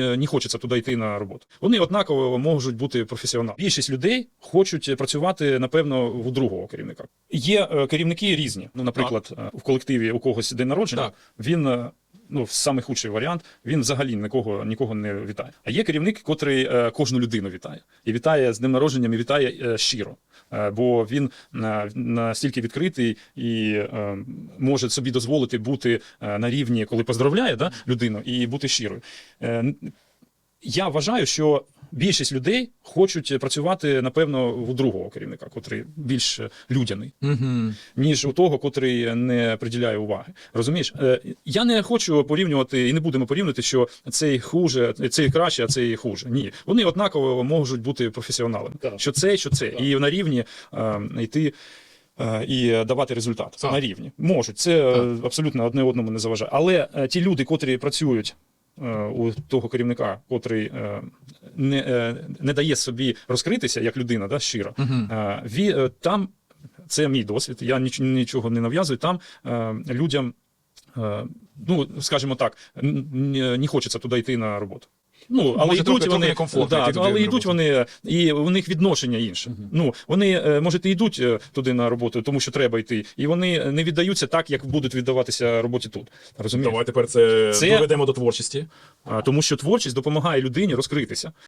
е, не хочеться туди йти на роботу. Вони однаково можуть бути професіоналами. Більшість людей хочуть працювати, напевно, у другого керівника. Є е, керівники різні. Ну, наприклад, е, в колективі у когось день народження, Так. він. Ну, самий худший варіант, він взагалі нікого нікого не вітає. А є керівник, котрий е, кожну людину вітає. І вітає з днем народженням, і вітає е, щиро. Е, бо він настільки відкритий і може собі дозволити бути на рівні, коли поздравляє да, людину, і бути щирою. Я вважаю, що більшість людей хочуть працювати, напевно, у другого керівника, котрий більш людяний Угу. ніж у того, котрий не приділяє уваги. Розумієш, Е, я не хочу порівнювати і не будемо порівнювати, що цей хуже, цей краще, а цей хуже. Ні, вони однаково можуть бути професіоналами. Так. Що це, що це, і на рівні е, йти. е, І давати результат Так. на рівні можуть це Так. абсолютно одне одному не заважає. Але ті люди, котрі працюють у того керівника, котрий е, не, е, не дає собі розкритися як людина, да, щиро. Е, Ві, е, там це мій досвід. Я ніч, нічого не нав'язую. Там е, людям, е, ну скажімо так, не хочеться туди йти на роботу. Ну, але Може, йдуть вони да, йти але йдуть вони, і у них відношення інше. Ну вони е, може і йдуть е, туди на роботу, тому що треба йти, і вони не віддаються так, як будуть віддаватися роботі тут. Розумієш? Давай тепер це, Це- доведемо до творчості. А, Тому що творчість допомагає людині розкритися.